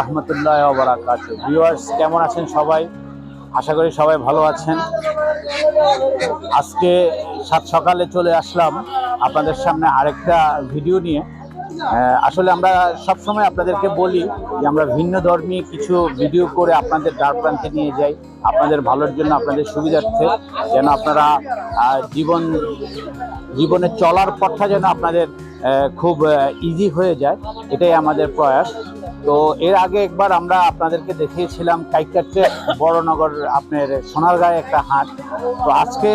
রহমতুল্লাহ viewers কেমন আছেন সবাই? আশা করি সবাই ভালো আছেন। আজকে সাত সকালে চলে আসলাম আপনাদের সামনে আরেকটা ভিডিও নিয়ে। আসলে আমরা সবসময় আপনাদেরকে বলি যে আমরা ভিন্ন ধর্মী কিছু ভিডিও করে আপনাদের দ্বার প্রান্তে নিয়ে যাই, আপনাদের ভালোর জন্য, আপনাদের সুবিধার্থে। যেন আপনারা জীবন, জীবনে চলার পথটা যেন আপনাদের খুব ইজি হয়ে যায়, এটাই আমাদের প্রয়াস। তো এর আগে একবার আমরা আপনাদেরকে দেখিয়েছিলাম কাইকাটে বড়নগর আপনার সোনারগাঁয়ে একটা হাট। তো আজকে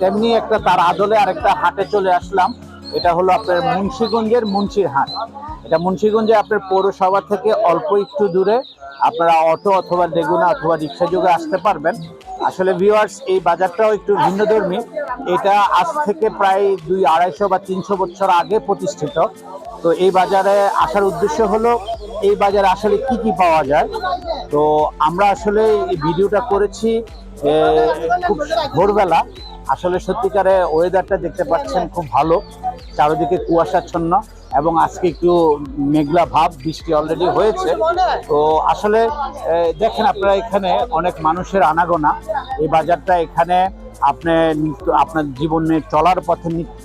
তেমনি একটা তার আদলে আরেকটা হাটে চলে আসলাম। এটা হলো আপনার মুন্সীগঞ্জের মুন্সির হাট। এটা মুন্সিগঞ্জে আপনার পৌরসভা থেকে অল্প একটু দূরে আপনারা অটো অথবা রেগুনা অথবা রিক্সা যোগে আসতে পারবেন। আসলে ভিউয়ার্স এই বাজারটাও একটু ভিন্নধর্মী। এটা আজ থেকে প্রায় দুই আড়াইশো বা তিনশো বছর আগে প্রতিষ্ঠিত। তো এই বাজারে আসার উদ্দেশ্য হলো এই বাজারে আসলে কি কি পাওয়া যায়? তো আমরা আসলে এই ভিডিওটা করেছি খুব ভোরবেলা। আসলে সত্যিকারে ওয়েদারটা দেখতে পাচ্ছেন খুব ভালো, চারিদিকে কুয়াশাচ্ছন্ন এবং আজকে একটু মেঘলা ভাব, বৃষ্টি অলরেডি হয়েছে। তো আসলে দেখেন আপনারা এখানে অনেক মানুষের আনাগোনা। এই বাজারটা এখানে আপনি নিত্য, আপনার জীবনে চলার পথে নিত্য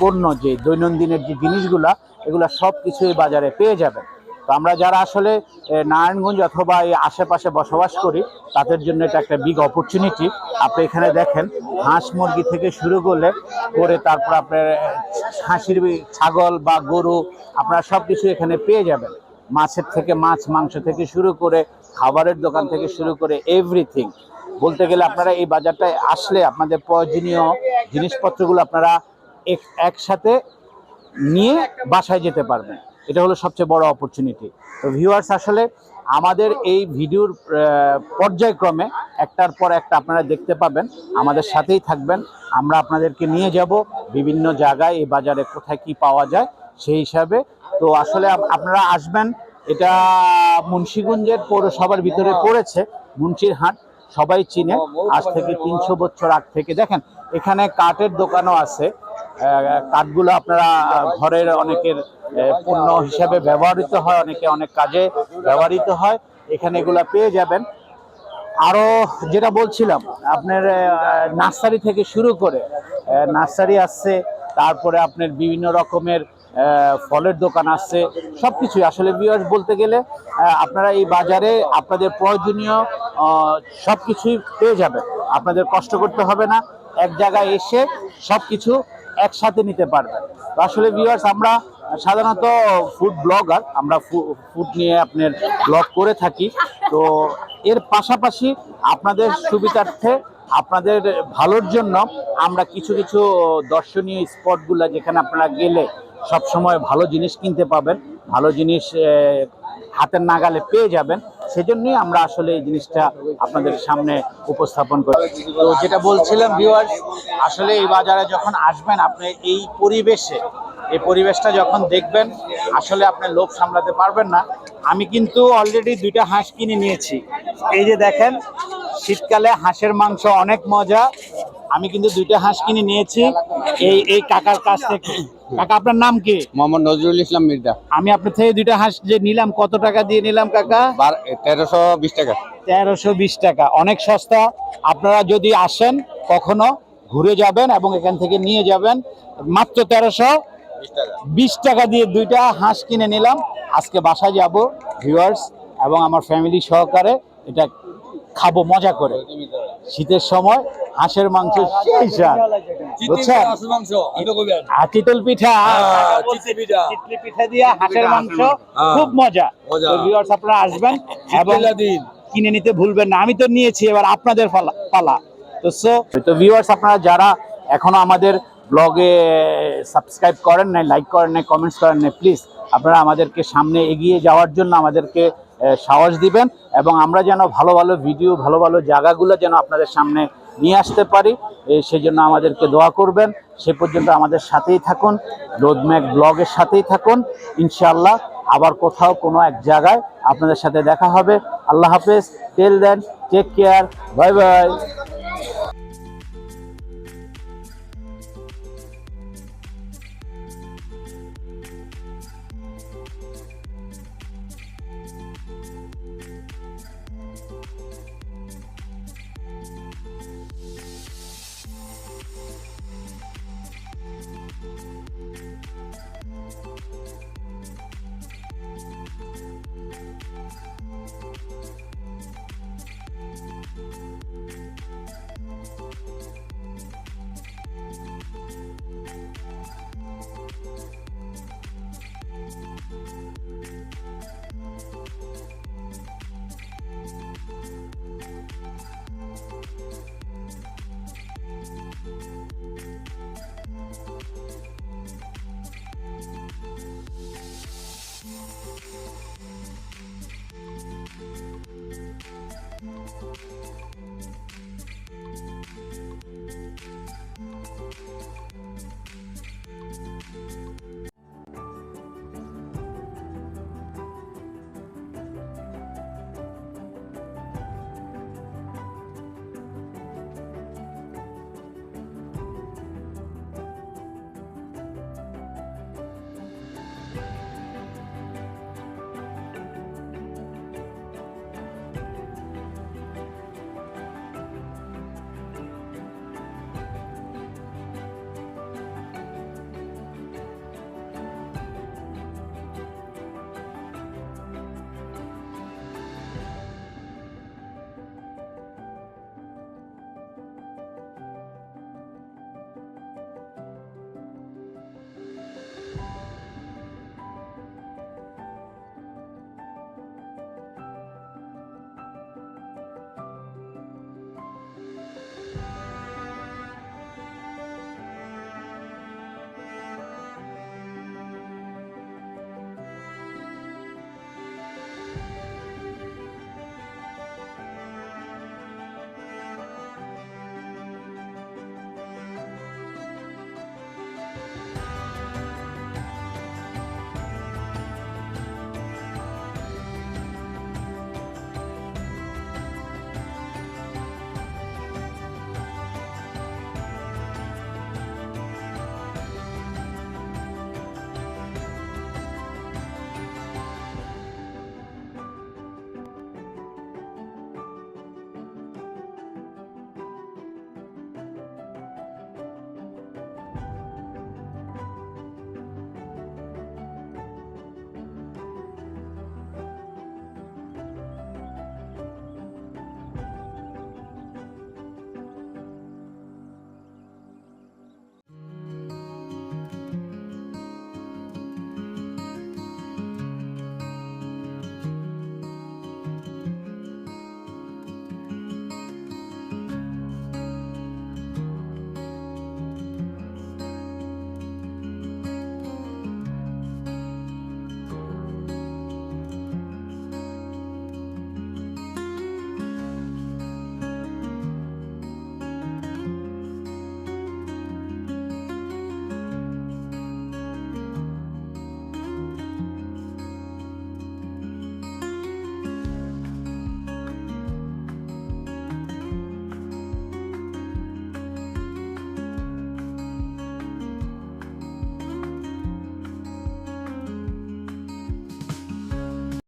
পণ্য যে দৈনন্দিনের যে জিনিসগুলা, এগুলা সব কিছু এই বাজারে পেয়ে যাবেন। তো আমরা যারা আসলে নারায়ণগঞ্জ অথবা এই আশেপাশে বসবাস করি, তাদের জন্য এটা একটা বিগ অপরচুনিটি আপনি এখানে দেখেন, হাঁস মুরগি থেকে শুরু করলে, করে তারপর আপনার হাঁসির ছাগল বা গরু, আপনারা সব কিছু এখানে পেয়ে যাবেন। মাছের থেকে মাছ, মাংস থেকে শুরু করে, খাবারের দোকান থেকে শুরু করে এভরিথিং বলতে গেলে আপনারা এই বাজারটায় আসলে আপনাদের প্রয়োজনীয় জিনিসপত্রগুলো আপনারা এক- একসাথে নিয়ে বাসায় যেতে পারবেন। এটা হলো সবচেয়ে বড় অপরচুনিটি তো ভিউয়ার্স আসলে আমাদের এই ভিডিওর পর্যায়ক্রমে একটার পর একটা আপনারা দেখতে পাবেন, আমাদের সাথেই থাকবেন। আমরা আপনাদেরকে নিয়ে যাব বিভিন্ন জায়গায়, এই বাজারে কোথায় কি পাওয়া যায় সেই হিসাবে। তো আসলে আপনারা আসবেন, এটা মুন্সিগঞ্জের পৌরসভার ভিতরে পড়েছে, মুন্সির হাট, সবাই চিনে। আজ থেকে তিনশো বছর আগ থেকে। দেখেন, এখানে কাঠের দোকানও আছে কাঠগুলো আপনারা ঘরের অনেকের পণ্য হিসাবে ব্যবহৃত হয়, অনেকে অনেক কাজে ব্যবহৃত হয়, এখানে এগুলা পেয়ে যাবেন। আরও যেটা বলছিলাম, আপনার নার্সারি থেকে শুরু করে নার্সারি আসছে, তারপরে আপনার বিভিন্ন রকমের ফলের দোকান আসছে সব কিছুই আসলে বিয়ার্স বলতে গেলে আপনারা এই বাজারে আপনাদের প্রয়োজনীয় সব কিছুই পেয়ে যাবেন। আপনাদের কষ্ট করতে হবে না। এক জায়গায় এসে সব কিছু একসাথে নিতে পারবেন আসলে ভিউয়ার্স আমরা সাধারণত ফুড ব্লগার আমরা ফুড নিয়ে আপনার ব্লগ করে থাকি। তো এর পাশাপাশি আপনাদের সুবিধার্থে, আপনাদের ভালোর জন্য আমরা কিছু কিছু দর্শনীয় স্পটগুলো যেখানে আপনারা গেলে সব সময় ভালো জিনিস কিনতে পাবেন, ভালো জিনিস হাতের নাগালে পেয়ে যাবেন। সেজন্যই আমরা আসলে এই জিনিসটা আপনাদের সামনে উপস্থাপন করি তো যেটা বলছিলাম ভিউয়ার্স আসলে এই বাজারে যখন আসবেন, আপনি এই পরিবেশে, এই পরিবেশটা যখন দেখবেন, আসলে আপনি লোভ সামলাতে পারবেন না। আমি কিন্তু অলরেডি দুইটা হাঁস কিনে নিয়েছি। এই যে দেখেন, শীতকালে হাঁসের মাংস অনেক মজা। আমি কিন্তু দুইটা হাঁস কিনে নিয়েছি। এই এই কাকার কাছ থেকে কাকা আপনার নাম কি? মোহাম্মদ নজরুল ইসলাম মির্জা। আমি আপনার থেকে দুইটা হাঁস যে নিলাম কত টাকা দিয়ে নিলাম কাকা? তেরোশো বিশ টাকা। তেরোশো বিশ টাকা অনেক সস্তা। আপনারা যদি আসেন কখনো ঘুরে যাবেন এবং এখান থেকে নিয়ে যাবেন মাত্র তেরোশো বিশ টাকা। বিশ টাকা দিয়ে দুইটা হাঁস কিনে নিলাম। আজকে বাসায় যাব ভিউয়ার্স এবং আমার ফ্যামিলি সহকারে এটা খাব মজা করে। শীতের সময় হাঁসের মাংস সেই স্বাদ। বুঝছেন? চিতল পিঠা? চিতলি পিঠা। দিয়ে হাঁসের মাংস খুব মজা। মজা। আপনারা আসবেন এবং কিনে নিতে ভুলবেন না। আমি তো নিয়েছি এবার আপনাদের পালা পালা। তো সো তো ভিউয়ার্স আপনারা যারা এখনও আমাদের ব্লগে সাবস্ক্রাইব করেন নাই লাইক করেন নাই কমেন্টস করেন নাই প্লিজ আপনারা আমাদেরকে সামনে এগিয়ে যাওয়ার জন্য আমাদেরকে সাহস দিবেন এবং আমরা যেন ভালো ভালো ভিডিও ভালো ভালো জায়গাগুলো যেন আপনাদের সামনে নিয়ে আসতে পারি। সেই জন্য আমাদেরকে দোয়া করবেন। সে পর্যন্ত আমাদের সাথেই থাকুন। রোদম্যাক ব্লগের সাথেই থাকুন। ইনশাআল্লাহ আবার কোথাও কোনো এক জায়গায় আপনাদের সাথে দেখা হবে। আল্লাহ হাফেজ। তেল দেন টেক কেয়ার বাই বাই।